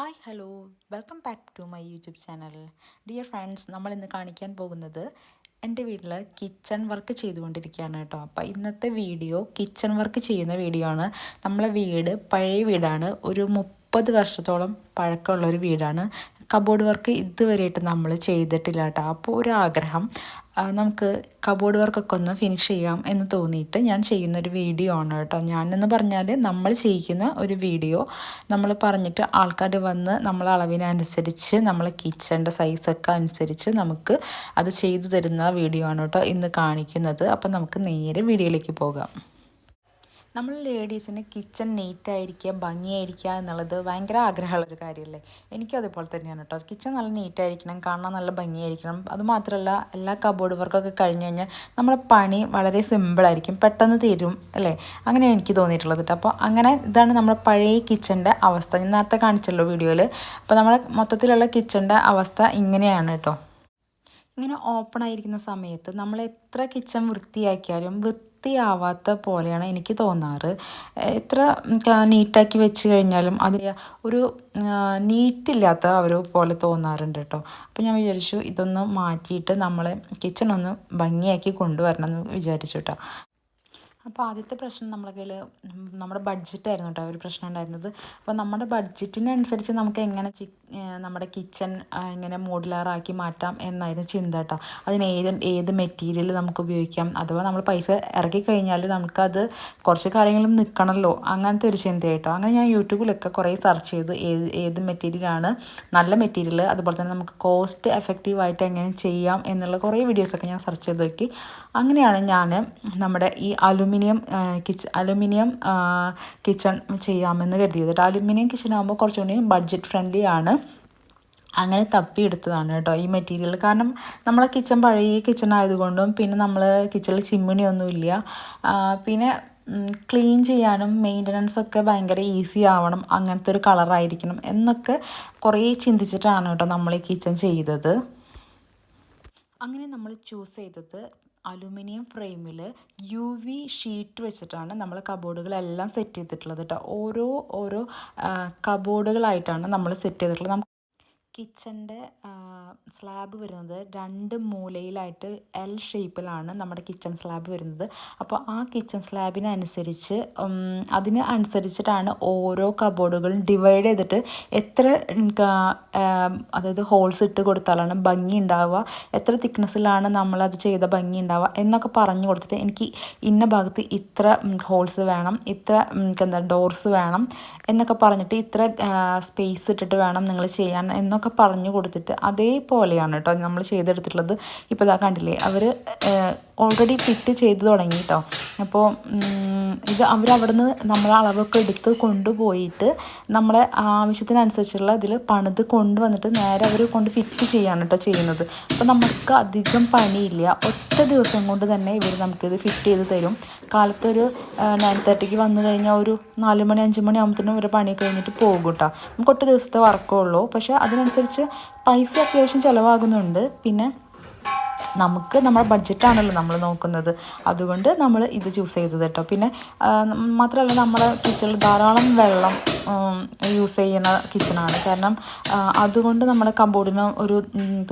Hi hello welcome back to my YouTube channel dear friends നമ്മൾ ഇന്ന് കാണിക്കാൻ പോകുന്നത് എന്റെ വീട്ടിൽ കിച്ചൺ വർക്ക് ചെയ്തുകൊണ്ടിരിക്കുകയാണ് കേട്ടോ. അപ്പോൾ ഇന്നത്തെ വീഡിയോ കിച്ചൺ വർക്ക് ചെയ്യുന്ന വീഡിയോ ആണ്. നമ്മളെ വീട് പഴയ വീടാണ്. ഒരു മുപ്പത് വർഷത്തോളം പഴക്കമുള്ള ഒരു വീടാണ്. കബോർഡ് വർക്ക് ഇതുവരെയായിട്ട് നമ്മൾ ചെയ്തിട്ടില്ല കേട്ടോ. അപ്പോൾ ഒരു ആഗ്രഹം നമുക്ക് കബോർഡ് വർക്കൊക്കെ ഒന്ന് ഫിനിഷ് ചെയ്യാം എന്ന് തോന്നിയിട്ട് ഞാൻ ചെയ്യുന്ന ഒരു വീഡിയോ ആണ് കേട്ടോ. ഞാനെന്ന് പറഞ്ഞാൽ നമ്മൾ ചെയ്യിക്കുന്ന ഒരു വീഡിയോ നമ്മൾ പറഞ്ഞിട്ട് ആൾക്കാർ വന്ന് നമ്മൾ അളവിനനുസരിച്ച് നമ്മൾ കിച്ചന്റെ സൈസൊക്കെ അനുസരിച്ച് നമുക്ക് അത് ചെയ്തു തരുന്ന വീഡിയോ ആണ് കേട്ടോ ഇന്ന് കാണിക്കുന്നത്. അപ്പം നമുക്ക് നേരെ വീഡിയോയിലേക്ക് പോകാം. നമ്മൾ ലേഡീസിന് കിച്ചൺ നീറ്റായിരിക്കുക ഭംഗിയായിരിക്കുക എന്നുള്ളത് ഭയങ്കര ആഗ്രഹമുള്ളൊരു കാര്യമല്ലേ? എനിക്കും അതുപോലെ തന്നെയാണ് കേട്ടോ കിച്ചൺ നല്ല നീറ്റായിരിക്കണം കാണാൻ നല്ല ഭംഗിയായിരിക്കണം. അതുമാത്രമല്ല എല്ലാ കബോർഡ് വർക്കൊക്കെ കഴിഞ്ഞ് കഴിഞ്ഞാൽ നമ്മുടെ പണി വളരെ സിമ്പിളായിരിക്കും പെട്ടെന്ന് തീരും അല്ലേ? അങ്ങനെ എനിക്ക് തോന്നിയിട്ടുള്ളത് കേട്ടോ അപ്പോൾ അങ്ങനെ ഇതാണ് നമ്മുടെ പഴയ കിച്ചന്റെ അവസ്ഥ. ഞാൻ നേരത്തെ കാണിച്ചല്ലോ വീഡിയോയിൽ അപ്പോൾ നമ്മുടെ മൊത്തത്തിലുള്ള കിച്ചന്റെ അവസ്ഥ ഇങ്ങനെയാണ് കേട്ടോ ഇങ്ങനെ ഓപ്പൺ ആയിരിക്കുന്ന സമയത്ത് നമ്മൾ എത്ര കിച്ചൺ വൃത്തിയാക്കിയാലും വൃത്തിയാവാത്ത പോലെയാണ് എനിക്ക് തോന്നാറ്. എത്ര നീറ്റാക്കി വെച്ച് കഴിഞ്ഞാലും അത് ഒരു നീറ്റില്ലാത്ത ഒരു പോലെ തോന്നാറുണ്ട് കേട്ടോ. അപ്പോൾ ഞാൻ വിചാരിച്ചു ഇതൊന്ന് മാറ്റിയിട്ട് നമ്മളെ കിച്ചൺ ഒന്ന് ഭംഗിയാക്കി കൊണ്ടുവരണം എന്ന് വിചാരിച്ചു കേട്ടോ. അപ്പോൾ ആദ്യത്തെ പ്രശ്നം നമ്മുടെ കയ്യിൽ നമ്മുടെ ബഡ്ജറ്റായിരുന്നു കേട്ടോ ഒരു പ്രശ്നം ഉണ്ടായിരുന്നത്. അപ്പോൾ നമ്മുടെ ബഡ്ജറ്റിനനുസരിച്ച് നമുക്ക് എങ്ങനെ ചി നമ്മുടെ കിച്ചൺ എങ്ങനെ മോഡുലാറാക്കി മാറ്റാം എന്നായിരുന്നു ചിന്ത കേട്ടോ അതിന് ഏത് ഏത് മെറ്റീരിയൽ നമുക്ക് ഉപയോഗിക്കാം? അഥവാ നമ്മൾ പൈസ ഇറക്കി കഴിഞ്ഞാൽ നമുക്കത് കുറച്ച് കാര്യങ്ങളും നിൽക്കണമല്ലോ അങ്ങനത്തെ ഒരു ചിന്തയായിട്ടോ അങ്ങനെ ഞാൻ യൂട്യൂബിലൊക്കെ കുറേ സെർച്ച് ചെയ്തു. ഏത് ഏത് മെറ്റീരിയലാണ് നല്ല മെറ്റീരിയൽ അതുപോലെ തന്നെ നമുക്ക് കോസ്റ്റ് എഫക്റ്റീവായിട്ട് എങ്ങനെ ചെയ്യാം എന്നുള്ള കുറേ വീഡിയോസൊക്കെ ഞാൻ സെർച്ച് ചെയ്ത് നോക്കി. അങ്ങനെയാണ് ഞാൻ നമ്മുടെ ഈ അലുമിനിയം കിച്ച് അലുമിനിയം കിച്ചൺ ചെയ്യാമെന്ന് കരുതിയത് കേട്ടോ അലുമിനിയം കിച്ചൺ ആകുമ്പോൾ കുറച്ചുകൂടി ബഡ്ജറ്റ് ഫ്രണ്ട്ലി ആണ്. അങ്ങനെ തപ്പിയെടുത്തതാണ് കേട്ടോ ഈ മെറ്റീരിയൽ കാരണം നമ്മളെ കിച്ചൺ പഴയ കിച്ചൺ ആയതുകൊണ്ടും പിന്നെ നമ്മൾ കിച്ചണിൽ ചിമ്മിണിയൊന്നുമില്ല പിന്നെ ക്ലീൻ ചെയ്യാനും മെയിന്റനൻസ് ഒക്കെ ഭയങ്കര ഈസി ആവണം. അങ്ങനത്തെ ഒരു കളറായിരിക്കണം എന്നൊക്കെ കുറേ ചിന്തിച്ചിട്ടാണ് കേട്ടോ നമ്മൾ ഈ കിച്ചൺ ചെയ്തത്. അങ്ങനെ നമ്മൾ ചൂസ് ചെയ്തത് അലുമിനിയം ഫ്രെയിമിൽ യു വി ഷീറ്റ് വെച്ചിട്ടാണ് നമ്മൾ കബോർഡുകളെല്ലാം സെറ്റ് ചെയ്തിട്ടുള്ളത് കേട്ടോ ഓരോ ഓരോ കബോർഡുകളായിട്ടാണ് നമ്മൾ സെറ്റ് ചെയ്തിട്ടുള്ളത്. കിച്ചന്റെ സ്ലാബ് വരുന്നത് രണ്ട് മൂലയിലായിട്ട് എൽ ഷേപ്പിലാണ് നമ്മുടെ കിച്ചൺ സ്ലാബ് വരുന്നത്. അപ്പോൾ ആ കിച്ചൺ സ്ലാബിനനുസരിച്ച് അതിന് അനുസരിച്ചിട്ടാണ് ഓരോ കബോർഡുകളും ഡിവൈഡ് ചെയ്തിട്ട് എത്ര അതായത് ഹോൾസ് ഇട്ട് കൊടുത്താലാണ് ഭംഗി ഉണ്ടാവുക എത്ര തിക്നെസ്സിലാണ് നമ്മളത് ചെയ്ത ഭംഗി ഉണ്ടാവുക എന്നൊക്കെ പറഞ്ഞു കൊടുത്തിട്ട് എനിക്ക് ഇന്ന ഭാഗത്ത് ഇത്ര ഹോൾസ് വേണം ഇത്ര എന്താ ഡോർസ് വേണം എന്നൊക്കെ പറഞ്ഞിട്ട് ഇത്ര സ്പേസ് ഇട്ടിട്ട് വേണം നിങ്ങൾ ചെയ്യാൻ എന്നൊക്കെ പറഞ്ഞു കൊടുത്തിട്ട് അതേപോലെയാണ് കേട്ടോ നമ്മൾ ചെയ്തെടുത്തിട്ടുള്ളത്. ഇപ്പോൾ ഇതാ കണ്ടില്ലേ അവർ ഓൾറെഡി ഫിറ്റ് ചെയ്ത് തുടങ്ങി കേട്ടോ അപ്പോൾ ഇത് അവരവിടെ നിന്ന് നമ്മളെ അളവൊക്കെ എടുത്ത് കൊണ്ടുപോയിട്ട് നമ്മളെ ആവശ്യത്തിനനുസരിച്ചുള്ള ഇതിൽ പണിത് കൊണ്ടുവന്നിട്ട് നേരെ അവർ കൊണ്ട് ഫിറ്റ് ചെയ്യാണ് കേട്ടോ ചെയ്യുന്നത്. അപ്പോൾ നമുക്ക് അധികം പണിയില്ല. ഒറ്റ ദിവസം കൊണ്ട് തന്നെ ഇവർ നമുക്കിത് ഫിറ്റ് ചെയ്ത് തരും. കാലത്തൊരു നയൻ തേർട്ടിക്ക് വന്നു കഴിഞ്ഞാൽ ഒരു നാല് മണി അഞ്ച് മണി ആകുമ്പോഴത്തേനും ഇവരെ പണി കഴിഞ്ഞിട്ട് പോകും കേട്ടോ നമുക്ക് ഒറ്റ ദിവസത്തെ വർക്കേ ഉള്ളൂ. പക്ഷേ അതിനനുസരിച്ച് പൈസ അത്യാവശ്യം ചിലവാകുന്നുണ്ട്. പിന്നെ നമുക്ക് നമ്മുടെ ബഡ്ജറ്റാണല്ലോ നമ്മൾ നോക്കുന്നത്. അതുകൊണ്ട് നമ്മൾ ഇത് ചൂസ് ചെയ്തത് കേട്ടോ. പിന്നെ മാത്രമല്ല നമ്മുടെ കിച്ചണിൽ ധാരാളം വെള്ളം യൂസ് ചെയ്യുന്ന കിച്ചണാണ് കാരണം അതുകൊണ്ട് നമ്മുടെ കബോർഡിന് ഒരു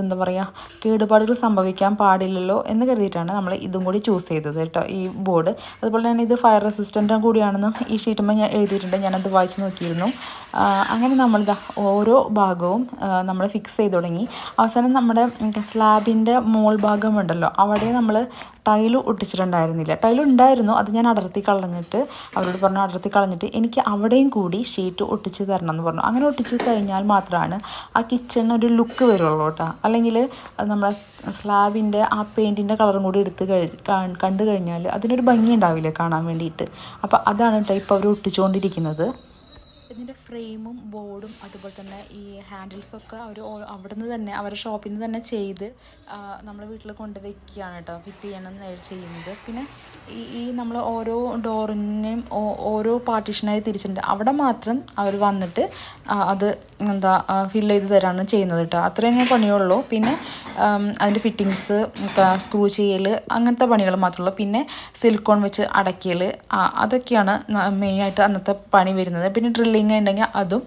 എന്താ പറയുക കേടുപാടുകൾ സംഭവിക്കാൻ പാടില്ലല്ലോ എന്ന് കരുതിയിട്ടാണ് നമ്മൾ ഇതും കൂടി ചൂസ് ചെയ്തത് കേട്ടോ ഈ ബോർഡ് അതുപോലെ തന്നെ ഇത് ഫയർ റെസിസ്റ്റന്റും കൂടിയാണെന്നും ഈ ഷീറ്റുമ്പോൾ ഞാൻ എഴുതിയിട്ടുണ്ട്. ഞാനത് വായിച്ച് നോക്കിയിരുന്നു. അങ്ങനെ നമ്മളിതാ ഓരോ ഭാഗവും നമ്മൾ ഫിക്സ് ചെയ്ത് തുടങ്ങി. അവസാനം നമ്മുടെ സ്ലാബിന്റെ മോൾ ഭാഗമുണ്ടല്ലോ. അവിടെ നമ്മൾ ടൈൽ ഒട്ടിച്ചിട്ടുണ്ടായിരുന്നില്ല. ടൈൽ ഉണ്ടായിരുന്നു അത് ഞാൻ അടർത്തി കളഞ്ഞിട്ട് അവരോട് പറഞ്ഞു അടർത്തി കളഞ്ഞിട്ട് എനിക്ക് അവിടെയും കൂടി ഷീറ്റ് ഒട്ടിച്ച് തരണം എന്ന് പറഞ്ഞു. അങ്ങനെ ഒട്ടിച്ച് കഴിഞ്ഞാൽ മാത്രമാണ് ആ കിച്ചണിന് ഒരു ലുക്ക് വരുള്ളൂ കേട്ടോ. അല്ലെങ്കിൽ നമ്മളെ സ്ലാബിന്റെ ആ പെയിന്റിന്റെ കളറും കൂടി എടുത്ത് കഴി കണ്ടു കഴിഞ്ഞാൽ അതിനൊരു ഭംഗി ഉണ്ടാവില്ല കാണാൻ വേണ്ടിയിട്ട്. അപ്പോൾ അതാണ് കേട്ടോ ഇപ്പോൾ അവർ ഒട്ടിച്ചുകൊണ്ടിരിക്കുന്നത് ഇതിന്റെ ഫ്രെയിമും ബോർഡും അതുപോലെ തന്നെ ഈ ഹാൻഡിൽസൊക്കെ അവർ അവിടെ നിന്ന് തന്നെ അവരുടെ ഷോപ്പിൽ നിന്ന് തന്നെ ചെയ്ത് നമ്മൾ വീട്ടിൽ കൊണ്ട് വെക്കുകയാണ് കേട്ടോ ഫിറ്റ് ചെയ്യണം ചെയ്യുന്നത്. പിന്നെ ഈ ഈ നമ്മൾ ഓരോ ഡോറിനെയും ഓരോ പാർട്ടീഷനായി തിരിച്ചിട്ടുണ്ട്. അവിടെ മാത്രം അവർ വന്നിട്ട് അത് എന്താ ഫിൽ ചെയ്ത് തരാണ് ചെയ്യുന്നത് കേട്ടോ. അത്രയും പണിയുള്ളൂ. പിന്നെ അതിന്റെ ഫിറ്റിങ്സ് സ്ക്രൂ ചെയ്യൽ അങ്ങനത്തെ പണികൾ മാത്രമുള്ളൂ പിന്നെ സിലിക്കോൺ വെച്ച് അടയ്ക്കൽ അതൊക്കെയാണ് മെയിനായിട്ട് അന്നത്തെ പണി വരുന്നത്. പിന്നെ ഡ്രില്ലിങ് സ്റ്റിച്ചിങ് ഉണ്ടെങ്കിൽ അതും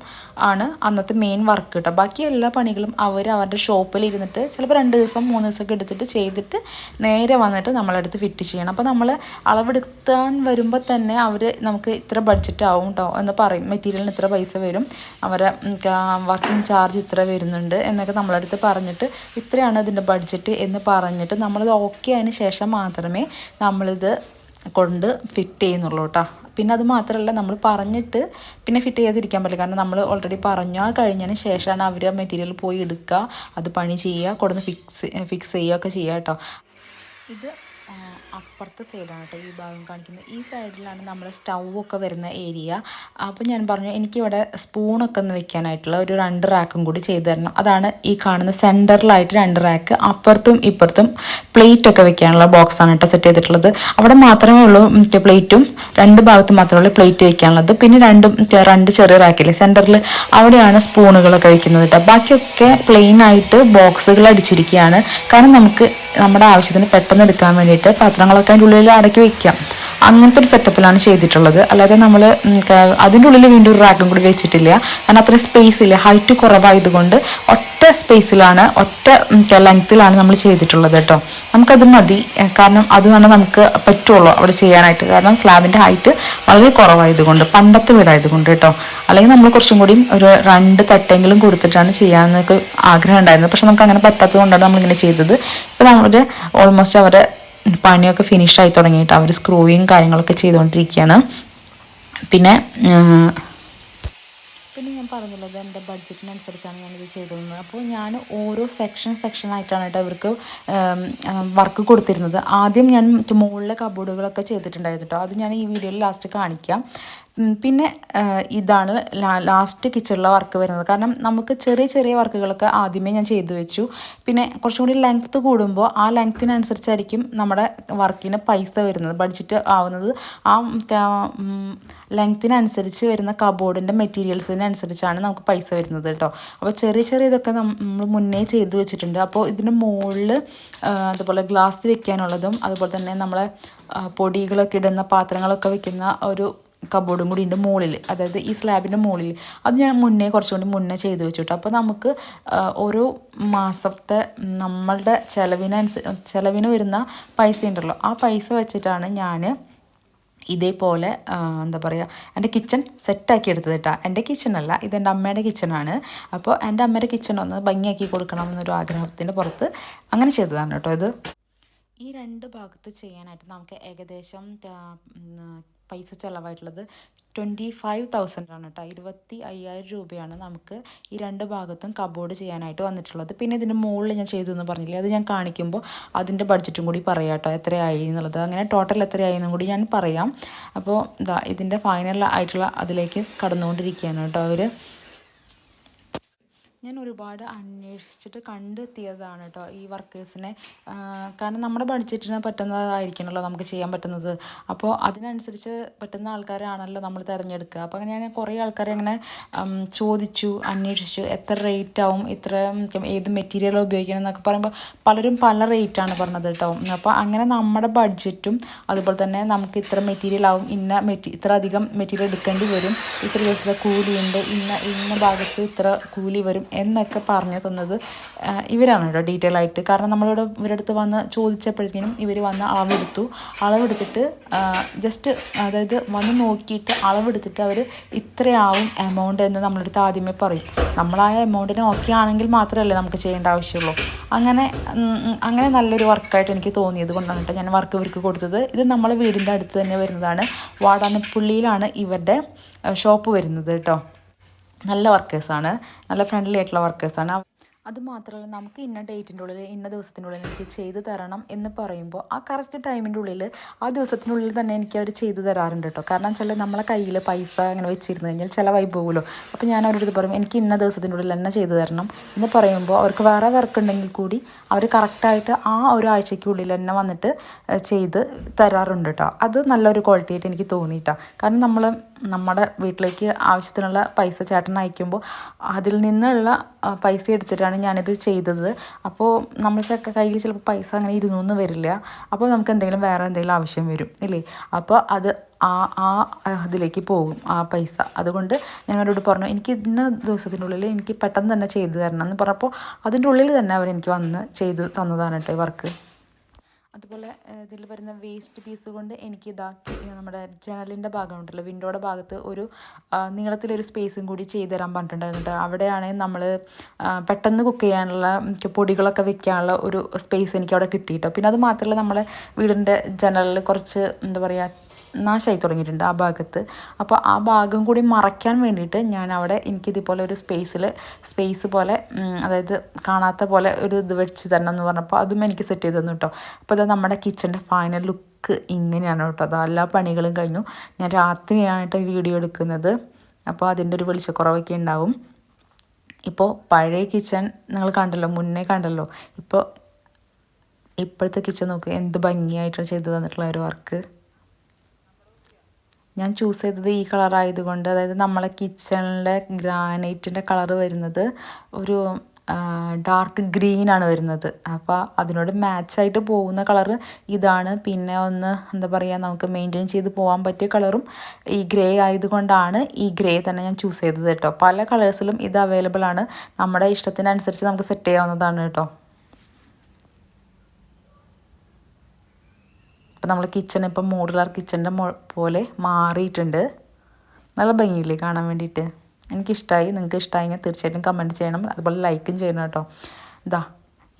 ആണ് അന്നത്തെ മെയിൻ വർക്ക് കേട്ടോ ബാക്കി എല്ലാ പണികളും അവർ അവരുടെ ഷോപ്പിൽ ഇരുന്നിട്ട് ചിലപ്പോൾ രണ്ട് ദിവസം മൂന്ന് ദിവസമൊക്കെ എടുത്തിട്ട് ചെയ്തിട്ട് നേരെ വന്നിട്ട് നമ്മളടുത്ത് ഫിറ്റ് ചെയ്യണം. അപ്പോൾ നമ്മൾ അളവെടുക്കാൻ വരുമ്പോൾ തന്നെ അവർ നമുക്ക് ഇത്ര ബഡ്ജറ്റ് ആവും കേട്ടോ എന്ന് പറയും. മെറ്റീരിയലിന് ഇത്ര പൈസ വരും. അവരെ വർക്കിംഗ് ചാർജ് ഇത്ര വരുന്നുണ്ട് എന്നൊക്കെ നമ്മളടുത്ത് പറഞ്ഞിട്ട് ഇത്രയാണ് ഇതിന്റെ ബഡ്ജറ്റ് എന്ന് പറഞ്ഞിട്ട് നമ്മളത് ഓക്കെ ആയതിന് ശേഷം മാത്രമേ നമ്മളിത് കൊണ്ട് ഫിറ്റ് ചെയ്യുന്നുള്ളൂ കേട്ടോ പിന്നെ അത് മാത്രമല്ല നമ്മൾ പറഞ്ഞിട്ട് പിന്നെ ഫിറ്റ് ചെയ്യാതിരിക്കാൻ പറ്റില്ല. കാരണം നമ്മൾ ഓൾറെഡി പറഞ്ഞു. ആ കഴിഞ്ഞതിന് ശേഷമാണ് അവർ ആ മെറ്റീരിയൽ പോയി എടുക്കുക. അത് പണി ചെയ്യുക. കൊടുന്ന് ഫിക്സ് ഫിക്സ് ചെയ്യുക ഒക്കെ ചെയ്യുക കേട്ടോ. ഇത് അപ്പുറത്തെ സൈഡാണ് കേട്ടോ ഈ ഭാഗം കാണിക്കുന്നത്. ഈ സൈഡിലാണ് നമ്മൾ സ്റ്റൗവൊക്കെ വരുന്ന ഏരിയ. അപ്പോൾ ഞാൻ പറഞ്ഞു എനിക്കിവിടെ സ്പൂണൊക്കെ ഒന്ന് വെക്കാനായിട്ടുള്ള ഒരു രണ്ട് റാക്കും കൂടി ചെയ്തു തരണം. അതാണ് ഈ കാണുന്ന സെന്ററിലായിട്ട് രണ്ട് റാക്ക്. അപ്പുറത്തും ഇപ്പുറത്തും പ്ലേറ്റൊക്കെ വെക്കാനുള്ള ബോക്സാണ് കേട്ടോ സെറ്റ് ചെയ്തിട്ടുള്ളത്. അവിടെ മാത്രമേ ഉള്ളൂ മറ്റേ പ്ലേറ്റും രണ്ട് ഭാഗത്ത് മാത്രമേ ഉള്ളൂ പ്ലേറ്റ് വെക്കാനുള്ളത്. പിന്നെ രണ്ടും രണ്ട് ചെറിയ റാക്കില്ലേ സെന്ററിൽ അവിടെയാണ് സ്പൂണുകളൊക്കെ വെക്കുന്നത് കേട്ടോ. ബാക്കിയൊക്കെ പ്ലെയിൻ ആയിട്ട് ബോക്സുകൾ അടിച്ചിരിക്കുകയാണ്. കാരണം നമുക്ക് നമ്മുടെ ആവശ്യത്തിന് പെട്ടെന്ന് എടുക്കാൻ വേണ്ടിയിട്ട് പാത്രങ്ങളൊക്കെ അതിന്റെ ഉള്ളിൽ അടക്കി വെക്കാം. അങ്ങനത്തെ ഒരു സെറ്റപ്പിലാണ് ചെയ്തിട്ടുള്ളത്. അല്ലാതെ നമ്മൾ അതിന്റെ ഉള്ളിൽ വീണ്ടും ഒരു റാക്കും കൂടി വെച്ചിട്ടില്ല. കാരണം അത്ര സ്പേസ് ഇല്ല. ഹൈറ്റ് കുറവായതുകൊണ്ട് ഒറ്റ സ്പേസിലാണ് ഒറ്റ ലെങ്ത്തിലാണ് നമ്മൾ ചെയ്തിട്ടുള്ളത് കേട്ടോ. നമുക്കത് മതി. കാരണം അതാണ് നമുക്ക് പറ്റുള്ളൂ അവിടെ ചെയ്യാനായിട്ട്. കാരണം സ്ലാബിന്റെ ഹൈറ്റ് വളരെ കുറവായതുകൊണ്ട് പണ്ടത്തെ വീടായതുകൊണ്ട് കേട്ടോ. അല്ലെങ്കിൽ നമ്മൾ കുറച്ചും കൂടി ഒരു രണ്ട് തട്ടെങ്കിലും കൊടുത്തിട്ടാണ് ചെയ്യാമെന്നൊക്കെ ആഗ്രഹം ഉണ്ടായിരുന്നത് പക്ഷെ നമുക്ക് അങ്ങനെ പറ്റാത്തത് കൊണ്ടാണ് നമ്മളിങ്ങനെ ചെയ്തത്. ഇപ്പോൾ നമ്മൾ ഓൾമോസ്റ്റ് അവരെ പണിയൊക്കെ ഫിനിഷ് ആയി തുടങ്ങിയിട്ട് അവർ സ്ക്രൂയും കാര്യങ്ങളൊക്കെ ചെയ്തുകൊണ്ടിരിക്കുകയാണ് പിന്നെ പിന്നെ ഞാൻ പറഞ്ഞുള്ളത് എന്റെ ബഡ്ജറ്റിനനുസരിച്ചാണ് ഞാനിത് ചെയ്തിരുന്നത് അപ്പോൾ ഞാൻ ഓരോ സെക്ഷൻ സെക്ഷനായിട്ടാണ് കേട്ടോ ഇവർക്ക് വർക്ക് കൊടുത്തിരുന്നത്. ആദ്യം ഞാൻ മുകളിലെ കബോർഡുകളൊക്കെ ചെയ്തിട്ടുണ്ടായിരുന്നു കേട്ടോ. അത് ഞാൻ ഈ വീഡിയോയിൽ ലാസ്റ്റ് കാണിക്കാം. പിന്നെ ഇതാണ് ലാസ്റ്റ് കിച്ചണിലെ വർക്ക് വരുന്നത്. കാരണം നമുക്ക് ചെറിയ ചെറിയ വർക്കുകളൊക്കെ ആദ്യമേ ഞാൻ ചെയ്തു വെച്ചു. പിന്നെ കുറച്ചും കൂടി ലെങ്ത്ത് കൂടുമ്പോൾ ആ ലെങ്ത്തിനനുസരിച്ചായിരിക്കും നമ്മുടെ വർക്കിന് പൈസ വരുന്നത് ബഡ്ജറ്റ് ആവുന്നത്. ആ ലെങ്ത്തിനനുസരിച്ച് വരുന്ന കബോർഡിന്റെ മെറ്റീരിയൽസിനനുസരിച്ചാണ് നമുക്ക് പൈസ വരുന്നത് കേട്ടോ. അപ്പോൾ ചെറിയ ചെറിയ ഇതൊക്കെ നമ്മൾ മുന്നേ ചെയ്തു വെച്ചിട്ടുണ്ട്. അപ്പോൾ ഇതിന്റെ മുകളിൽ അതുപോലെ ഗ്ലാസ് വെക്കാനുള്ളതും അതുപോലെ തന്നെ നമ്മളെ പൊടികളൊക്കെ ഇടുന്ന പാത്രങ്ങളൊക്കെ വെക്കുന്ന ഒരു കബോർഡും കൂടി ഉണ്ട് മുകളിൽ. അതായത് ഈ സ്ലാബിന്റെ മുകളിൽ. അത് ഞാൻ മുന്നേ കുറച്ചുകൊണ്ട് മുന്നേ ചെയ്ത് വെച്ചു കേട്ടോ അപ്പോൾ നമുക്ക് ഓരോ മാസത്തെ നമ്മളുടെ ചിലവിനനുസ ചിലവിന് വരുന്ന പൈസ ഉണ്ടല്ലോ. ആ പൈസ വെച്ചിട്ടാണ് ഞാൻ ഇതേപോലെ എന്താ പറയുക എന്റെ കിച്ചൺ സെറ്റാക്കി എടുത്തത് കേട്ടോ എന്റെ കിച്ചണല്ല ഇത് എന്റെ അമ്മയുടെ കിച്ചണാണ് അപ്പോൾ എന്റെ അമ്മയുടെ കിച്ചൺ ഒന്ന് ഭംഗിയാക്കി കൊടുക്കണം എന്നൊരു ആഗ്രഹത്തിന്റെ പുറത്ത് അങ്ങനെ ചെയ്തതാണ് കേട്ടോ ഇത്. ഈ രണ്ട് ഭാഗത്ത് ചെയ്യാനായിട്ട് നമുക്ക് ഏകദേശം പൈസ ചിലവായിട്ടുള്ളത് ട്വന്റി ഫൈവ് തൗസൻഡ് ആണ് കേട്ടോ ഇരുപത്തി അയ്യായിരം രൂപയാണ് നമുക്ക് ഈ രണ്ട് ഭാഗത്തും കബോർഡ് ചെയ്യാനായിട്ട് വന്നിട്ടുള്ളത്. പിന്നെ ഇതിന്റെ മുകളിൽ ഞാൻ ചെയ്തു എന്ന് പറഞ്ഞില്ലേ അത് ഞാൻ കാണിക്കുമ്പോൾ അതിന്റെ ബഡ്ജറ്റും കൂടി പറയാം കേട്ടോ എത്രയായി എന്നുള്ളത്. അങ്ങനെ ടോട്ടൽ എത്രയായി എന്നും കൂടി ഞാൻ പറയാം. അപ്പോൾ ഇതാ ഇതിന്റെ ഫൈനൽ ആയിട്ടുള്ള അതിലേക്ക് കടന്നുകൊണ്ടിരിക്കുകയാണ് കേട്ടോ അവർ ഞാൻ ഒരുപാട് അന്വേഷിച്ചിട്ട് കണ്ടെത്തിയതാണ് കേട്ടോ ഈ വർക്കേഴ്സിനെ. കാരണം നമ്മുടെ ബഡ്ജറ്റിന് പറ്റുന്നതായിരിക്കണല്ലോ നമുക്ക് ചെയ്യാൻ പറ്റുന്നത്. അപ്പോൾ അതിനനുസരിച്ച് പറ്റുന്ന ആൾക്കാരാണല്ലോ നമ്മൾ തിരഞ്ഞെടുക്കുക. അപ്പോൾ ഞാൻ കുറേ ആൾക്കാരെ അങ്ങനെ ചോദിച്ചു അന്വേഷിച്ചു. എത്ര റേറ്റ് ആവും ഇത്ര ഏത് മെറ്റീരിയൽ ഉപയോഗിക്കണം എന്നൊക്കെ പറയുമ്പോൾ പലരും പല റേറ്റാണ് പറഞ്ഞത് കേട്ടോ അപ്പോൾ അങ്ങനെ നമ്മുടെ ബഡ്ജറ്റും അതുപോലെ തന്നെ നമുക്ക് ഇത്ര മെറ്റീരിയൽ ആവും ഇന്ന മെറ്റി ഇത്ര അധികം മെറ്റീരിയൽ എടുക്കേണ്ടി വരും ഇത്ര ദിവസത്തെ കൂലിയുണ്ട് ഇന്ന ഇന്ന ഭാഗത്ത് ഇത്ര കൂലി വരും എന്നൊക്കെ പറഞ്ഞു തന്നത്. ഇവരാണ് കേട്ടോ ഡീറ്റെയിൽ ആയിട്ട്. കാരണം നമ്മളിവിടെ ഇവരുടെ അടുത്ത് വന്ന് ചോദിച്ചപ്പോഴത്തേനും ഇവർ വന്ന് അളവെടുത്തു. അളവെടുത്തിട്ട് ജസ്റ്റ് അതായത് വന്ന് നോക്കിയിട്ട് അളവെടുത്തിട്ട് അവർ ഇത്രയാവും എമൗണ്ട് എന്ന് നമ്മളടുത്ത് ആദ്യമേ പറയും. നമ്മളായ എമൗണ്ടിന് ഓക്കെ ആണെങ്കിൽ മാത്രമല്ലേ നമുക്ക് ചെയ്യേണ്ട ആവശ്യമുള്ളൂ. അങ്ങനെ അങ്ങനെ നല്ലൊരു വർക്കായിട്ട് എനിക്ക് തോന്നിയത് കൊണ്ടാണ് കേട്ടോ ഞാൻ വർക്ക് ഇവർക്ക് കൊടുത്തത്. ഇത് നമ്മളെ വീടിന്റെ അടുത്ത് തന്നെ വരുന്നതാണ്. വാടാനപ്പുള്ളിയിലാണ് ഇവരുടെ ഷോപ്പ് വരുന്നത് കേട്ടോ. നല്ല വർക്കേഴ്സാണ്. നല്ല ഫ്രണ്ട്ലി ആയിട്ടുള്ള വർക്കേഴ്സാണ്. അതുമാത്രമല്ല നമുക്ക് ഇന്ന ഡേറ്റിന്റെ ഉള്ളിൽ ഇന്ന ദിവസത്തിന്റെ ഉള്ളിൽ എനിക്ക് ചെയ്തു തരണം എന്ന് പറയുമ്പോൾ ആ കറക്റ്റ് ടൈമിന്റെ ഉള്ളിൽ ആ ദിവസത്തിനുള്ളിൽ തന്നെ എനിക്ക് അവർ ചെയ്തു തരാറുണ്ട് കേട്ടോ കാരണം ചില നമ്മളെ കയ്യിൽ പൈസ അങ്ങനെ വെച്ചിരുന്നു കഴിഞ്ഞാൽ ചിലവായി പോകുമല്ലോ അപ്പോൾ ഞാൻ അവരോട് പറയും എനിക്ക് ഇന്ന ദിവസത്തിന്റെ ഉള്ളിൽ തന്നെ ചെയ്തു തരണം എന്ന് പറയുമ്പോൾ അവർക്ക് വേറെ വർക്ക് ഉണ്ടെങ്കിൽ കൂടി അവർ കറക്റ്റായിട്ട് ആ ഒരാഴ്ചയ്ക്കുള്ളിൽ തന്നെ വന്നിട്ട് ചെയ്ത് തരാറുണ്ട് കേട്ടോ അത് നല്ലൊരു ക്വാളിറ്റി ആയിട്ട് എനിക്ക് തോന്നിട്ടോ. കാരണം നമ്മൾ നമ്മുടെ വീട്ടിലേക്ക് ആവശ്യത്തിനുള്ള പൈസ ചേട്ടൻ അയക്കുമ്പോൾ അതിൽ നിന്നുള്ള പൈസ എടുത്തിട്ടാണ് ഞാനിത് ചെയ്തത്. അപ്പോൾ നമ്മൾ ചക്ക കയ്യിൽ ചിലപ്പോൾ പൈസ അങ്ങനെ ഇരുന്നൊന്നും വരില്ല. അപ്പോൾ നമുക്ക് എന്തെങ്കിലും വേറെ എന്തെങ്കിലും ആവശ്യം വരും ഇല്ലേ? അപ്പോൾ അത് ആ ആ ഇതിലേക്ക് പോകും ആ പൈസ. അതുകൊണ്ട് ഞാൻ അവരോട് പറഞ്ഞു എനിക്ക് ഇന്ന ദിവസത്തിനുള്ളിൽ എനിക്ക് പെട്ടെന്ന് തന്നെ ചെയ്തു തരണം എന്ന് പറഞ്ഞപ്പോൾ അതിന്റെ ഉള്ളിൽ തന്നെ അവരെനിക്ക് വന്ന് ചെയ്ത് തന്നതാണ് കേട്ടോ ഈ വർക്ക്. അതുപോലെ ഇതിൽ വരുന്ന വേസ്റ്റ് പീസ് കൊണ്ട് എനിക്ക് ഇതാക്കി നമ്മുടെ ജനലിന്റെ ഭാഗം ഉണ്ടല്ലോ വിൻഡോയുടെ ഭാഗത്ത് ഒരു നീളത്തിലൊരു സ്പേസും കൂടി ചെയ്തു തരാൻ പറഞ്ഞിട്ടുണ്ടായിരുന്നു അവിടെയാണെങ്കിൽ നമ്മൾ പെട്ടെന്ന് കുക്ക് ചെയ്യാനുള്ള പൊടികളൊക്കെ വെക്കാനുള്ള ഒരു സ്പേസ് എനിക്ക് അവിടെ കിട്ടിയിട്ടോ പിന്നെ അത് മാത്രമല്ല നമ്മളെ വീടിന്റെ ജനലിൽ കുറച്ച് എന്താ പറയുക നാശമായി തുടങ്ങിയിട്ടുണ്ട് ആ ഭാഗത്ത്. അപ്പോൾ ആ ഭാഗം കൂടി മറയ്ക്കാൻ വേണ്ടിയിട്ട് ഞാൻ അവിടെ എനിക്കിതുപോലെ ഒരു സ്പേസിൽ സ്പേസ് പോലെ അതായത് കാണാത്ത പോലെ ഒരു ഇത് വെച്ച് തരണം എന്ന് പറഞ്ഞപ്പോൾ അതും എനിക്ക് സെറ്റ് ചെയ്ത് തന്നു കേട്ടോ അപ്പോൾ ഇത് നമ്മുടെ കിച്ചന്റെ ഫൈനൽ ലുക്ക് ഇങ്ങനെയാണ് കേട്ടോ അത് എല്ലാ പണികളും കഴിഞ്ഞു. ഞാൻ രാത്രിയായിട്ട് വീഡിയോ എടുക്കുന്നത്. അപ്പോൾ അതിന്റെ ഒരു വെളിച്ചക്കുറവൊക്കെ ഉണ്ടാവും. ഇപ്പോൾ പഴയ കിച്ചൺ നിങ്ങൾ കണ്ടല്ലോ മുന്നേ കണ്ടല്ലോ. ഇപ്പോൾ ഇപ്പോഴത്തെ കിച്ചൺ നോക്ക് എന്ത് ഭംഗിയായിട്ടാണ് ചെയ്തു തന്നിട്ടുള്ള ഒരു വർക്ക് ഞാൻ ചൂസ് ചെയ്തത് ഈ കളർ ആയതുകൊണ്ട് അതായത് നമ്മളെ കിച്ചണിലെ ഗ്രാനൈറ്റിന്റെ കളർ വരുന്നത് ഒരു ഡാർക്ക് ഗ്രീൻ ആണ് വരുന്നത്. അപ്പോൾ അതിനോട് മാച്ചായിട്ട് പോകുന്ന കളർ ഇതാണ്. പിന്നെ ഒന്ന് എന്താ പറയുക നമുക്ക് മെയിന്റെയിൻ ചെയ്ത് പോകാൻ പറ്റിയ കളറും ഈ ഗ്രേ ആയതുകൊണ്ടാണ് ഈ ഗ്രേ തന്നെ ഞാൻ ചൂസ് ചെയ്തത് കേട്ടോ. പല കളേഴ്സിലും ഇത് അവൈലബിൾ ആണ്. നമ്മുടെ ഇഷ്ടത്തിനനുസരിച്ച് നമുക്ക് സെറ്റ് ചെയ്യാവുന്നതാണ് കേട്ടോ. ഇപ്പം നമ്മൾ കിച്ചൺ ഇപ്പം മോഡുലാർ കിച്ചന്റെ പോലെ മാറിയിട്ടുണ്ട്. നല്ല ഭംഗിയില്ലേ കാണാൻ വേണ്ടിയിട്ട്. എനിക്കിഷ്ടമായി നിങ്ങൾക്ക് ഇഷ്ടമായെങ്കിൽ തീർച്ചയായിട്ടും കമന്റ് ചെയ്യണം. അതുപോലെ ലൈക്കും ചെയ്യണം കേട്ടോ. ഇതാ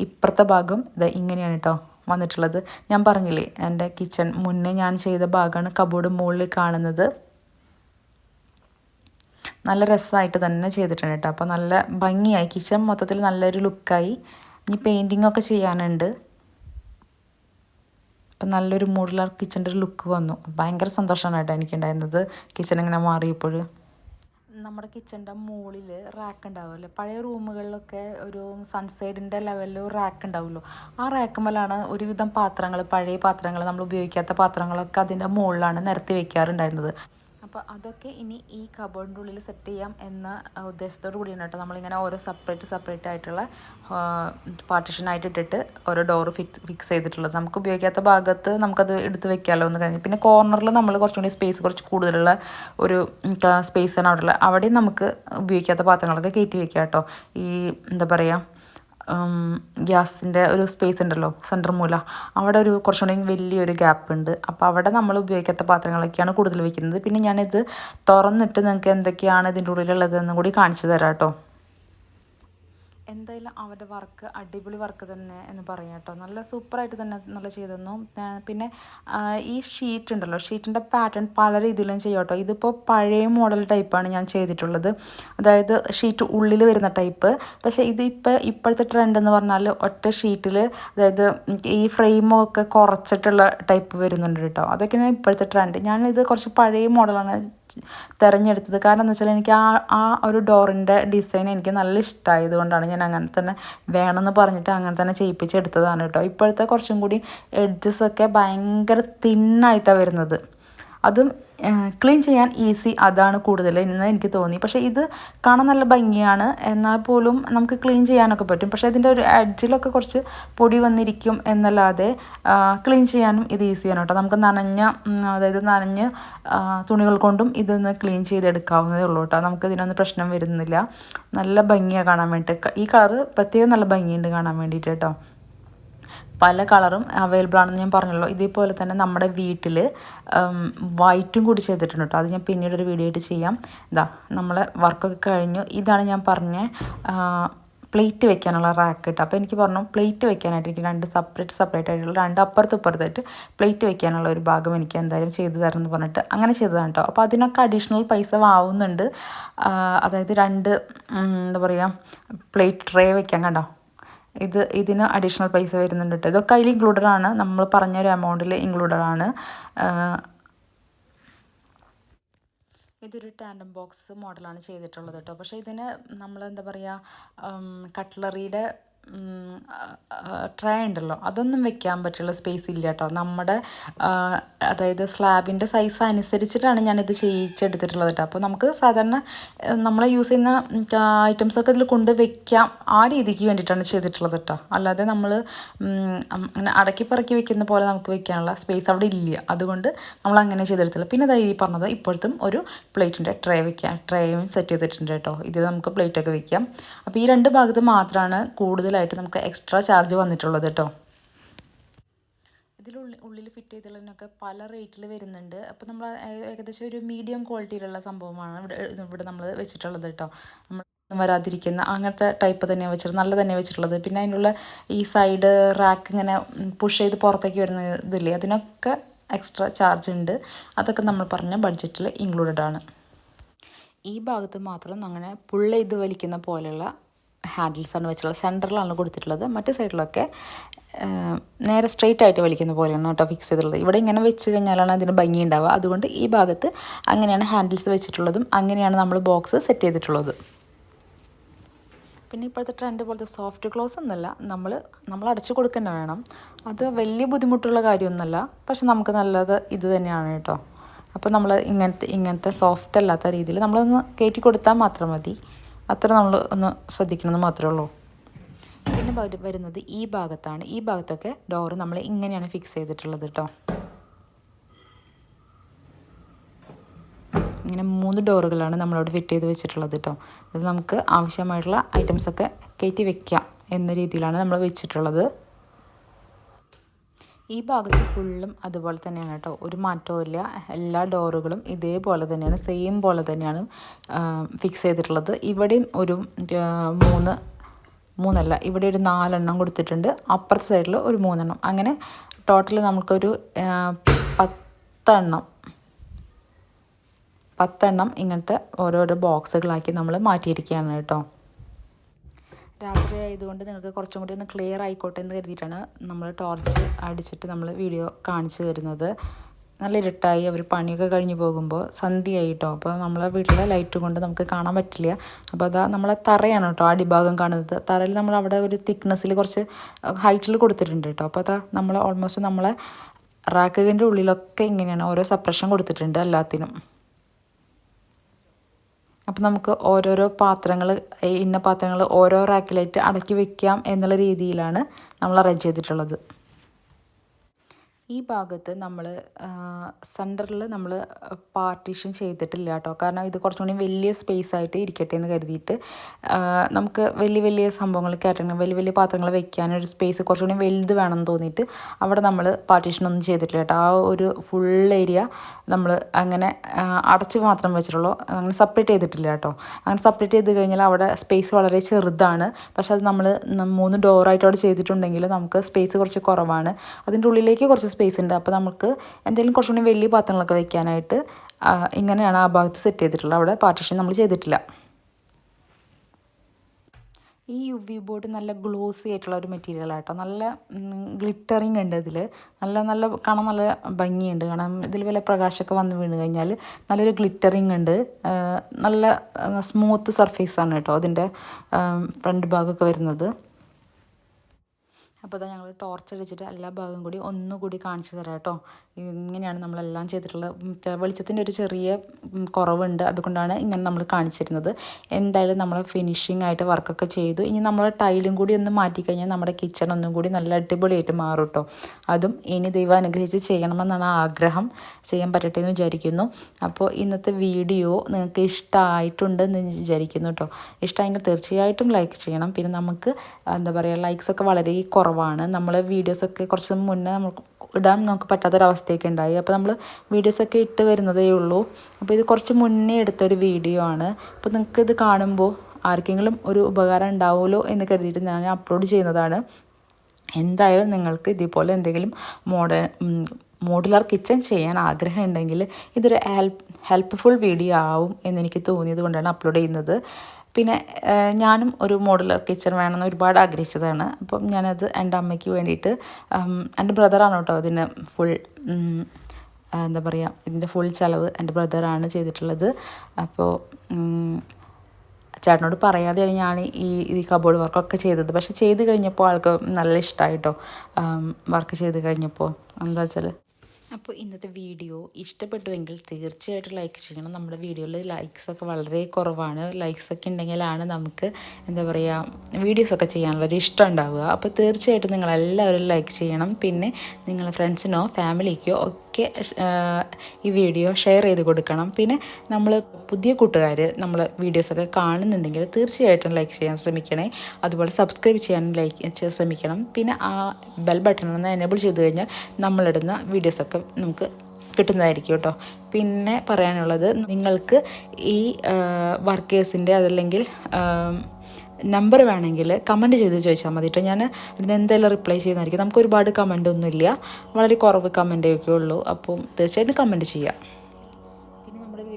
ഇപ്പുറത്തെ ഭാഗം ഇത് ഇങ്ങനെയാണ് കേട്ടോ വന്നിട്ടുള്ളത്. ഞാൻ പറഞ്ഞില്ലേ എന്റെ കിച്ചൺ മുന്നേ ഞാൻ ചെയ്ത ഭാഗമാണ് കബോർഡ് മുകളിൽ കാണുന്നത്. നല്ല രസമായിട്ട് തന്നെ ചെയ്തിട്ടുണ്ട് കേട്ടോ. അപ്പോൾ നല്ല ഭംഗിയായി. കിച്ചൺ മൊത്തത്തിൽ നല്ലൊരു ലുക്കായി ഇനി പെയിന്റിങ്ങൊക്കെ ചെയ്യാനുണ്ട്. അപ്പം നല്ലൊരു മോഡുലാർ കിച്ചന്റെ ഒരു ലുക്ക് വന്നു. ഭയങ്കര സന്തോഷമാണ് കേട്ടോ എനിക്കുണ്ടായിരുന്നത്. കിച്ചൺ ഇങ്ങനെ മാറിയപ്പോൾ നമ്മുടെ കിച്ചന്റെ മുകളിൽ റാക്ക് ഉണ്ടാവുമല്ലോ? പഴയ റൂമുകളിലൊക്കെ ഒരു സൺസൈഡിന്റെ ലെവലിൽ റാക്ക് ഉണ്ടാവുമല്ലോ? ആ റാക്കുമ്മലാണ് ഒരുവിധം പാത്രങ്ങൾ പഴയ പാത്രങ്ങൾ നമ്മൾ ഉപയോഗിക്കാത്ത പാത്രങ്ങളൊക്കെ അതിന്റെ മുകളിലാണ് നിരത്തി വെക്കാറുണ്ടായിരുന്നത്. അപ്പോൾ അതൊക്കെ ഇനി ഈ കബോർഡിന്റെ ഉള്ളിൽ സെറ്റ് ചെയ്യാം എന്ന ഉദ്ദേശത്തോടു കൂടിയാണ് കേട്ടോ. നമ്മളിങ്ങനെ ഓരോ സെപ്പറേറ്റ് സെപ്പറേറ്റ് ആയിട്ടുള്ള പാർട്ടിഷനായിട്ട് ഇട്ടിട്ട് ഓരോ ഡോറ് ഫിക്സ് ഫിക്സ് ചെയ്തിട്ടുള്ളത്. നമുക്ക് ഉപയോഗിക്കാത്ത ഭാഗത്ത് നമുക്കത് എടുത്ത് വെക്കാമല്ലോ എന്ന് കഴിഞ്ഞ് പിന്നെ കോർണറിൽ നമ്മൾ കുറച്ചും കൂടി സ്പേസ് കുറച്ച് കൂടുതലുള്ള ഒരു സ്പേസാണ് അവിടെ ഉള്ളത് അവിടെയും നമുക്ക് ഉപയോഗിക്കാത്ത പാത്രങ്ങളൊക്കെ കയറ്റി വെക്കാം കേട്ടോ. ഈ എന്താ പറയുക ഗ്യാസിന്റെ ഒരു സ്പേസ് ഉണ്ടല്ലോ സെന്റർ മൂല. അവിടെ ഒരു കുറച്ചുകൂടി വലിയൊരു ഗ്യാപ്പ് ഉണ്ട്. അപ്പോൾ അവിടെ നമ്മൾ ഉപയോഗിക്കാത്ത പാത്രങ്ങളൊക്കെയാണ് കൂടുതൽ വയ്ക്കുന്നത് പിന്നെ ഞാനിത് തുറന്നിട്ട് നിങ്ങൾക്ക് എന്തൊക്കെയാണ് ഇതിന്റെ ഉള്ളിലുള്ളതെന്നും കൂടി കാണിച്ചു തരാം കേട്ടോ. എന്തായാലും അവരുടെ വർക്ക് അടിപൊളി വർക്ക് തന്നെ എന്ന് പറയാം കേട്ടോ. നല്ല സൂപ്പറായിട്ട് തന്നെ നല്ല ചെയ്തെന്നു തന്നു പിന്നെ ഈ ഷീറ്റ് ഉണ്ടല്ലോ ഷീറ്റിന്റെ പാറ്റേൺ പല രീതിയിലും ചെയ്യും കേട്ടോ. ഇതിപ്പോൾ പഴയ മോഡൽ ടൈപ്പാണ് ഞാൻ ചെയ്തിട്ടുള്ളത്. അതായത് ഷീറ്റ് ഉള്ളിൽ വരുന്ന ടൈപ്പ് പക്ഷേ ഇത് ഇപ്പോൾ ഇപ്പോഴത്തെ ട്രെൻഡ് എന്ന് പറഞ്ഞാൽ ഒറ്റ ഷീറ്റിൽ അതായത് ഈ ഫ്രെയിമൊക്കെ കുറച്ചിട്ടുള്ള ടൈപ്പ് വരുന്നുണ്ട് കേട്ടോ. അതൊക്കെയാണ് ഇപ്പോഴത്തെ ട്രെൻഡ് ഞാനിത് കുറച്ച് പഴയ മോഡലാണ് തിരഞ്ഞെടുത്തത്. കാരണം എന്താ വെച്ചാൽ എനിക്ക് ആ ആ ഒരു ഡോറിന്റെ ഡിസൈൻ എനിക്ക് നല്ല ഇഷ്ടമായത് കൊണ്ടാണ് ഞാൻ അങ്ങനെ തന്നെ വേണമെന്ന് പറഞ്ഞിട്ട് അങ്ങനെ തന്നെ ചെയ്യിപ്പിച്ചെടുത്തതാണ് കേട്ടോ. ഇപ്പോഴത്തെ കുറച്ചും കൂടി എഡ്ജസ് ഒക്കെ ഭയങ്കര തിന്നായിട്ടാണ് വരുന്നത്. അതും ക്ലീൻ ചെയ്യാൻ ഈസി അതാണ് കൂടുതൽ എന്ന് എനിക്ക് തോന്നി. പക്ഷേ ഇത് കാണാൻ നല്ല ഭംഗിയാണ്. എന്നാൽ പോലും നമുക്ക് ക്ലീൻ ചെയ്യാനൊക്കെ പറ്റും. പക്ഷേ ഇതിന്റെ ഒരു എഡ്ജിലൊക്കെ കുറച്ച് പൊടി വന്നിരിക്കും എന്നല്ലാതെ ക്ലീൻ ചെയ്യാനും ഇത് ഈസിയാണ് കേട്ടോ. നമുക്ക് നനഞ്ഞ അതായത് നനഞ്ഞ് തുണികൾ കൊണ്ടും ഇതൊന്ന് ക്ലീൻ ചെയ്തെടുക്കാവുന്നതേ ഉള്ളൂ കേട്ടോ. നമുക്ക് ഇതിനൊന്നും പ്രശ്നം വരുന്നില്ല. നല്ല ഭംഗിയാണ് കാണാൻ വേണ്ടിയിട്ട്. ഈ കളറ് പ്രത്യേകം നല്ല ഭംഗിയുണ്ട് കാണാൻ വേണ്ടിയിട്ട് കേട്ടോ. പല കളറും അവൈലബിൾ ആണെന്ന് ഞാൻ പറഞ്ഞല്ലോ. ഇതേപോലെ തന്നെ നമ്മുടെ വീട്ടിൽ വൈറ്റും കൂടി ചെയ്തിട്ടുണ്ട് കേട്ടോ അത് ഞാൻ പിന്നീട് ഒരു വീഡിയോ ആയിട്ട് ചെയ്യാം. ഇതാ നമ്മൾ വർക്കൊക്കെ കഴിഞ്ഞു. ഇതാണ് ഞാൻ പറഞ്ഞ പ്ലേറ്റ് വെക്കാനുള്ള റാക്ക് കേട്ടോ അപ്പോൾ എനിക്ക് പറഞ്ഞു പ്ലേറ്റ് വെക്കാനായിട്ട് എനിക്ക് രണ്ട് സെപ്പറേറ്റ് സെപ്പറേറ്റ് ആയിട്ടുള്ള രണ്ട് അപ്പുറത്ത് ഇപ്പുറത്തായിട്ട് പ്ലേറ്റ് വെക്കാനുള്ള ഒരു ഭാഗം എനിക്ക് എന്തായാലും ചെയ്തു തരണം എന്ന് പറഞ്ഞിട്ട് അങ്ങനെ ചെയ്തതാണ് കേട്ടോ അപ്പോൾ അതിനൊക്കെ അഡീഷണൽ പൈസ ആവുന്നുണ്ട് അതായത് രണ്ട് എന്താ പറയുക പ്ലേറ്റ് ട്രേ വെക്കാൻ കണ്ടോ? ഇത് ഇതിന് അഡീഷണൽ പൈസ വരുന്നുണ്ട് കേട്ടോ ഇതൊക്കെ അതിൽ ഇൻക്ലൂഡഡ് ആണ്. നമ്മൾ പറഞ്ഞൊരു എമൗണ്ടിൽ ഇൻക്ലൂഡഡ് ആണ്. ഇതൊരു ടാൻഡം ബോക്സ് മോഡലാണ് ചെയ്തിട്ടുള്ളത് കേട്ടോ പക്ഷേ ഇതിന് നമ്മൾ എന്താ പറയുക കട്ട്ലറിയുടെ ട്രേ ഉണ്ടല്ലോ. അതൊന്നും വെക്കാൻ പറ്റുള്ള സ്പേസ് ഇല്ല കേട്ടോ നമ്മുടെ അതായത് സ്ലാബിന്റെ സൈസ് അനുസരിച്ചിട്ടാണ് ഞാനിത് ചെയ്യിച്ചെടുത്തിട്ടുള്ളത് കേട്ടോ അപ്പോൾ നമുക്ക് സാധാരണ നമ്മൾ യൂസ് ചെയ്യുന്ന ഐറ്റംസൊക്കെ ഇതിൽ കൊണ്ട് വെക്കാം ആ രീതിക്ക് വേണ്ടിയിട്ടാണ് ചെയ്തിട്ടുള്ളത് കേട്ടോ അല്ലാതെ നമ്മൾ അങ്ങനെ അടക്കി പറക്കി വെക്കുന്ന പോലെ നമുക്ക് വെക്കാനുള്ള സ്പേസ് അവിടെ ഇല്ല. അതുകൊണ്ട് നമ്മൾ അങ്ങനെ ചെയ്തെടുത്തില്ല. പിന്നെ അതായത് ഈ പറഞ്ഞത് ഇപ്പോഴത്തും ഒരു പ്ലേറ്റിന്റെ ട്രേ വെക്കാം. ട്രേയും സെറ്റ് ചെയ്തിട്ടുണ്ട് കേട്ടോ ഇത് നമുക്ക് പ്ലേറ്റൊക്കെ വെക്കാം. അപ്പോൾ ഈ രണ്ട് ഭാഗത്ത് മാത്രമാണ് കൂടുതലായിട്ട് നമുക്ക് എക്സ്ട്രാ ചാർജ് വന്നിട്ടുള്ളത് കേട്ടോ ഇതിലുള്ളിൽ ഉള്ളിൽ ഫിറ്റ് ചെയ്തുള്ളതിനൊക്കെ പല റേറ്റിൽ വരുന്നുണ്ട്. അപ്പോൾ നമ്മൾ ഏകദേശം ഒരു മീഡിയം ക്വാളിറ്റിയിലുള്ള സംഭവമാണ് ഇവിടെ ഇവിടെ നമ്മൾ വെച്ചിട്ടുള്ളത് കേട്ടോ നമ്മൾ വരാതിരിക്കുന്ന അങ്ങനത്തെ ടൈപ്പ് തന്നെ വെച്ചിട്ട് നല്ല തന്നെ വെച്ചിട്ടുള്ളത്. പിന്നെ അതിനുള്ള ഈ സൈഡ് റാക്ക് ഇങ്ങനെ പുഷ് ചെയ്ത് പുറത്തേക്ക് വരുന്ന ഇതില്ലേ അതിനൊക്കെ എക്സ്ട്രാ ചാർജ് ഉണ്ട്. അതൊക്കെ നമ്മൾ പറഞ്ഞ ബഡ്ജറ്റിൽ ഇൻക്ലൂഡഡ് ആണ്. ഈ ഭാഗത്ത് മാത്രം അങ്ങനെ പുള്ള ഇത് വലിക്കുന്ന പോലെയുള്ള ഹാൻഡിൽസാണ് വെച്ചിട്ടുള്ളത് സെന്ററിലാണ് കൊടുത്തിട്ടുള്ളത്. മറ്റു സൈഡിലൊക്കെ നേരെ സ്ട്രെയിറ്റ് ആയിട്ട് വലിക്കുന്ന പോലെയാണ് കേട്ടോ ഫിക്സ് ചെയ്തിട്ടുള്ളത്. ഇവിടെ ഇങ്ങനെ വെച്ച് കഴിഞ്ഞാലാണ് അതിന് ഭംഗി ഉണ്ടാവുക. അതുകൊണ്ട് ഈ ഭാഗത്ത് അങ്ങനെയാണ് ഹാൻഡിൽസ് വെച്ചിട്ടുള്ളതും അങ്ങനെയാണ് നമ്മൾ ബോക്സ് സെറ്റ് ചെയ്തിട്ടുള്ളത്. പിന്നെ ഇപ്പോഴത്തെ ട്രെൻഡ് പോലത്തെ സോഫ്റ്റ് ക്ലോസ് ഒന്നുമല്ല. നമ്മൾ നമ്മൾ അടച്ചു കൊടുക്കുക വേണം. അത് വലിയ ബുദ്ധിമുട്ടുള്ള കാര്യമൊന്നുമല്ല. പക്ഷെ നമുക്ക് നല്ലത് ഇത് തന്നെയാണ് കേട്ടോ. അപ്പോൾ നമ്മൾ ഇങ്ങനത്തെ ഇങ്ങനത്തെ സോഫ്റ്റ് അല്ലാത്ത രീതിയിൽ നമ്മളൊന്ന് കയറ്റി കൊടുത്താൽ മാത്രം മതി. അത്ര നമ്മൾ ഒന്ന് ശ്രദ്ധിക്കണമെന്ന് മാത്രമേ ഉള്ളൂ. പിന്നെ വരുന്നത് ഈ ഭാഗത്താണ്. ഈ ഭാഗത്തൊക്കെ ഡോറ് നമ്മൾ ഇങ്ങനെയാണ് ഫിക്സ് ചെയ്തിട്ടുള്ളത് കേട്ടോ ഇങ്ങനെ മൂന്ന് ഡോറുകളാണ് നമ്മളവിടെ ഫിറ്റ് ചെയ്ത് വെച്ചിട്ടുള്ളത് കേട്ടോ ഇത് നമുക്ക് ആവശ്യമായിട്ടുള്ള ഐറ്റംസൊക്കെ കയറ്റി വെക്കാം എന്ന രീതിയിലാണ് നമ്മൾ വെച്ചിട്ടുള്ളത്. ഈ ഭാഗത്ത് ഫുള്ളും അതുപോലെ തന്നെയാണ് കേട്ടോ. ഒരു മാറ്റവും ഇല്ല. എല്ലാ ഡോറുകളും ഇതേപോലെ തന്നെയാണ്. സെയിം പോലെ തന്നെയാണ് ഫിക്സ് ചെയ്തിട്ടുള്ളത്. ഇവിടെയും ഒരു മൂന്ന് മൂന്നല്ല. ഇവിടെ ഒരു നാലെണ്ണം കൊടുത്തിട്ടുണ്ട്. അപ്പുറത്തെ സൈഡിൽ ഒരു മൂന്നെണ്ണം. അങ്ങനെ ടോട്ടൽ നമുക്കൊരു പത്തെണ്ണം പത്തെണ്ണം ഇങ്ങനത്തെ ഓരോരോ ബോക്സുകളാക്കി നമ്മൾ മാറ്റിയിരിക്കുകയാണ് കേട്ടോ. രാത്രി ആയതുകൊണ്ട് നിങ്ങൾക്ക് കുറച്ചും കൂടി ഒന്ന് ക്ലിയർ ആയിക്കോട്ടെ എന്ന് കരുതിയിട്ടാണ് നമ്മൾ ടോർച്ച് അടിച്ചിട്ട് നമ്മൾ വീഡിയോ കാണിച്ചു തരുന്നത്. നല്ല ഇരുട്ടായി അവർ പണിയൊക്കെ കഴിഞ്ഞ് പോകുമ്പോൾ സന്ധ്യയായി കേട്ടോ അപ്പോൾ നമ്മളെ വീട്ടിലെ ലൈറ്റ് കൊണ്ട് നമുക്ക് കാണാൻ പറ്റില്ല. അപ്പോൾ അതാ നമ്മളെ തറയാണ് കേട്ടോ അടിഭാഗം കാണുന്നത്. തറയിൽ നമ്മൾ അവിടെ ഒരു തിക്നെസ്സിൽ കുറച്ച് ഹൈറ്റിൽ കൊടുത്തിട്ടുണ്ട് കേട്ടോ. അപ്പോൾ അതാ നമ്മൾ ഓൾമോസ്റ്റ് നമ്മളെ റാക്കുകളുടെ ഉള്ളിലൊക്കെ ഇങ്ങനെയാണ് ഓരോ സപ്രഷൻ കൊടുത്തിട്ടുണ്ട് എല്ലാത്തിനും. അപ്പം നമുക്ക് ഓരോരോ പാത്രങ്ങൾ ഇന്ന പാത്രങ്ങൾ ഓരോ റാക്കിലായിട്ട് അടക്കി വെക്കാം എന്നുള്ള രീതിയിലാണ് നമ്മൾ അറേഞ്ച് ചെയ്തിട്ടുള്ളത്. ഈ ഭാഗത്ത് നമ്മൾ സെന്ററിൽ നമ്മൾ പാർട്ടീഷൻ ചെയ്തിട്ടില്ല കേട്ടോ കാരണം ഇത് കുറച്ചും കൂടി വലിയ സ്പേസ് ആയിട്ട് ഇരിക്കട്ടെ എന്ന് കരുതിയിട്ട് നമുക്ക് വലിയ വലിയ സംഭവങ്ങൾ കയറ്റണം വലിയ വലിയ പാത്രങ്ങൾ വെക്കാനൊരു സ്പേസ് കുറച്ചും കൂടി വലുത് വേണമെന്ന് തോന്നിയിട്ട് അവിടെ നമ്മൾ പാർട്ടീഷൻ ഒന്നും ചെയ്തിട്ടില്ല കേട്ടോ. ആ ഒരു ഫുൾ ഏരിയ നമ്മൾ അങ്ങനെ അടച്ച് മാത്രം വെച്ചിട്ടുള്ളൂ. അങ്ങനെ സെപ്പറേറ്റ് ചെയ്തിട്ടില്ല കേട്ടോ. അങ്ങനെ സെപ്പറേറ്റ് ചെയ്ത് കഴിഞ്ഞാൽ അവിടെ സ്പേസ് വളരെ ചെറുതാണ്. പക്ഷേ അത് നമ്മൾ മൂന്ന് ഡോറായിട്ട് അവിടെ ചെയ്തിട്ടുണ്ടെങ്കിൽ നമുക്ക് സ്പേസ് കുറച്ച് കുറവാണ്. അതിന്റെ ഉള്ളിലേക്ക് കുറച്ച് സ്പേസ് ഉണ്ട്. അപ്പോൾ നമുക്ക് എന്തെങ്കിലും കുറച്ചുകൂടി വലിയ പാത്രങ്ങളൊക്കെ വെക്കാനായിട്ട് ഇങ്ങനെയാണ് ആ ഭാഗത്ത് സെറ്റ് ചെയ്തിട്ടുള്ളത്. അവിടെ പാർട്ടിഷൻ നമ്മൾ ചെയ്തിട്ടില്ല. ഈ യു വി ബോർഡ് നല്ല ഗ്ലോസി ആയിട്ടുള്ള ഒരു മെറ്റീരിയൽ ആട്ടോ നല്ല ഗ്ലിറ്ററിങ് ഉണ്ട് ഇതിൽ നല്ല നല്ല കാണാൻ നല്ല ഭംഗിയുണ്ട്. കാരണം ഇതിൽ വല്ല പ്രകാശമൊക്കെ വന്ന് വീണ് കഴിഞ്ഞാൽ നല്ലൊരു ഗ്ലിറ്ററിങ് ഉണ്ട്. നല്ല സ്മൂത്ത് സർഫേസാണ് കേട്ടോ അതിന്റെ ഫ്രണ്ട് ഭാഗമൊക്കെ വരുന്നത്. അപ്പോൾ അതാ ഞങ്ങൾ ടോർച്ച് അടിച്ചിട്ട് എല്ലാ ഭാഗവും കൂടി ഒന്നുകൂടി കാണിച്ചു തരാം കേട്ടോ. ഇങ്ങനെയാണ് നമ്മളെല്ലാം ചെയ്തിട്ടുള്ളത് വെളിച്ചത്തിന്റെ ഒരു ചെറിയ കുറവുണ്ട്. അതുകൊണ്ടാണ് ഇങ്ങനെ നമ്മൾ കാണിച്ചിരുന്നത്. എന്തായാലും നമ്മൾ ഫിനിഷിംഗ് ആയിട്ട് വർക്കൊക്കെ ചെയ്തു. ഇനി നമ്മൾ ടൈലും കൂടി ഒന്ന് മാറ്റിക്കഴിഞ്ഞാൽ നമ്മുടെ കിച്ചൺ ഒന്നും കൂടി നല്ല അടിപൊളിയായിട്ട് മാറും കേട്ടോ. അതും ഇനി ദൈവം അനുഗ്രഹിച്ച് ചെയ്യണമെന്നാണ് ആഗ്രഹം. ചെയ്യാൻ പറ്റട്ടെ എന്ന് വിചാരിക്കുന്നു. അപ്പോൾ ഇന്നത്തെ വീഡിയോ നിങ്ങൾക്ക് ഇഷ്ടമായിട്ടുണ്ടെന്ന് വിചാരിക്കുന്നു കേട്ടോ. ഇഷ്ടമായെങ്കിൽ തീർച്ചയായിട്ടും ലൈക്ക് ചെയ്യണം. പിന്നെ നമുക്ക് എന്താ പറയുക ലൈക്സൊക്കെ വളരെ വളരെ കുറവാണ്. നമ്മൾ വീഡിയോസൊക്കെ കുറച്ച് മുന്നേ നമുക്ക് ഇടാൻ നമുക്ക് പറ്റാത്തൊരവസ്ഥയൊക്കെ ഉണ്ടായി. അപ്പോൾ നമ്മൾ വീഡിയോസൊക്കെ ഇട്ട് വരുന്നതേ ഉള്ളൂ. അപ്പോൾ ഇത് കുറച്ച് മുന്നേ എടുത്തൊരു വീഡിയോ ആണ്. അപ്പോൾ നിങ്ങൾക്ക് ഇത് കാണുമ്പോൾ ആർക്കെങ്കിലും ഒരു ഉപകാരം ഉണ്ടാവുമല്ലോ എന്ന് കരുതിയിട്ട് ഞാൻ അപ്ലോഡ് ചെയ്യുന്നതാണ്. എന്തായാലും നിങ്ങൾക്ക് ഇതേപോലെ എന്തെങ്കിലും മോഡേൺ മോഡുലാർ കിച്ചൺ ചെയ്യാൻ ആഗ്രഹം ആഗ്രഹമുണ്ടെങ്കിൽ ഇതൊരു ഹെൽപ്പ് ഹെൽപ്പ്ഫുൾ വീഡിയോ ആവും എന്നെനിക്ക് തോന്നിയത് കൊണ്ടാണ് അപ്ലോഡ് ചെയ്യുന്നത്. പിന്നെ ഞാനും ഒരു മോഡൽ കിച്ചൺ വേണമെന്ന് ഒരുപാട് ആഗ്രഹിച്ചതാണ്. അപ്പം ഞാനത് എന്റെ അമ്മയ്ക്ക് വേണ്ടിയിട്ട് എന്റെ ബ്രദറാണ് കേട്ടോ ഇതിന് ഫുൾ എന്താ പറയുക ഇതിന്റെ ഫുൾ ചിലവ് എന്റെ ബ്രദറാണ് ചെയ്തിട്ടുള്ളത്. അപ്പോൾ ചേട്ടനോട് പറയാതെയാണ് ഞാൻ ഈ ഈ കബോർഡ് വർക്കൊക്കെ ചെയ്തത്. പക്ഷെ ചെയ്ത് കഴിഞ്ഞപ്പോൾ ആൾക്ക് നല്ല ഇഷ്ടമായിട്ടോ വർക്ക് ചെയ്ത് കഴിഞ്ഞപ്പോൾ. എന്താ വെച്ചാൽ അപ്പോൾ ഇന്നത്തെ വീഡിയോ ഇഷ്ടപ്പെട്ടുവെങ്കിൽ തീർച്ചയായിട്ടും ലൈക്ക് ചെയ്യണം. നമ്മുടെ വീഡിയോയിൽ ലൈക്സൊക്കെ വളരെ കുറവാണ്. ലൈക്സൊക്കെ ഉണ്ടെങ്കിലാണ് നമുക്ക് എന്താ പറയുക വീഡിയോസൊക്കെ ചെയ്യാനുള്ളൊരു ഇഷ്ടം ഉണ്ടാവുക. അപ്പോൾ തീർച്ചയായിട്ടും നിങ്ങളെല്ലാവരും ലൈക്ക് ചെയ്യണം. പിന്നെ നിങ്ങളുടെ ഫ്രണ്ട്സിനോ ഫാമിലിക്കോ ഒക്കെ ഈ വീഡിയോ ഷെയർ ചെയ്ത് കൊടുക്കണം. പിന്നെ നമ്മൾ പുതിയ കൂട്ടുകാർ നമ്മൾ വീഡിയോസൊക്കെ കാണുന്നുണ്ടെങ്കിൽ തീർച്ചയായിട്ടും ലൈക്ക് ചെയ്യാൻ ശ്രമിക്കണേ. അതുപോലെ സബ്സ്ക്രൈബ് ചെയ്യാൻ ലൈക്ക് ശ്രമിക്കണം. പിന്നെ ആ ബെൽ ബട്ടൺ ഒന്ന് എനേബിൾ ചെയ്ത് കഴിഞ്ഞാൽ നമ്മളിടുന്ന വീഡിയോസൊക്കെ നമുക്ക് കിട്ടുന്നതായിരിക്കും കേട്ടോ. പിന്നെ പറയാനുള്ളത് നിങ്ങൾക്ക് ഈ വർക്കേഴ്സിന്റെ അതല്ലെങ്കിൽ നമ്പർ വേണമെങ്കിൽ കമന്റ് ചെയ്ത് ചോദിച്ചാൽ മതി കേട്ടോ. ഞാൻ അതിന് എന്തെല്ലാം റിപ്ലൈ ചെയ്യുന്നതായിരിക്കും. നമുക്ക് ഒരുപാട് കമന്റ് ഒന്നുമില്ല. വളരെ കുറവ് കമന്റേ ഒക്കെ ഉള്ളൂ. അപ്പം തീർച്ചയായിട്ടും കമന്റ് ചെയ്യുക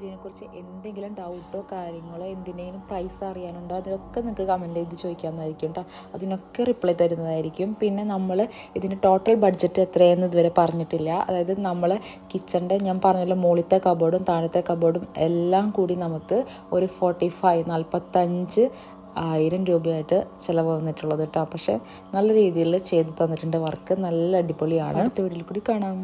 നമ്മുടെ എന്തെങ്കിലും ഡൗട്ടോ കാര്യങ്ങളോ എന്തിനേലും പ്രൈസ് അറിയാനുണ്ടോ അതൊക്കെ നിങ്ങൾക്ക് കമന്റ് ചെയ്ത് ചോദിക്കാവുന്നതായിരിക്കും കേട്ടോ അതിനൊക്കെ റിപ്ലൈ തരുന്നതായിരിക്കും. പിന്നെ നമ്മൾ ഇതിന് ടോട്ടൽ ബഡ്ജറ്റ് എത്രയെന്ന് ഇതുവരെ പറഞ്ഞിട്ടില്ല. അതായത് നമ്മൾ കിച്ചന്റെ ഞാൻ പറഞ്ഞല്ലോ മുകളിലത്തെ കബോർഡും താഴത്തെ കബോർഡും എല്ലാം കൂടി നമുക്ക് ഒരു ഫോർട്ടി ഫൈവ് നാൽപ്പത്തഞ്ച് ആയിരം രൂപയായിട്ട് ചിലവ് വന്നിട്ടുള്ളത് കേട്ടോ പക്ഷേ നല്ല രീതിയിൽ ചെയ്ത് തന്നിട്ടുണ്ട് വർക്ക് നല്ല അടിപൊളിയാണ്. അടുത്ത കൂടി കാണാം.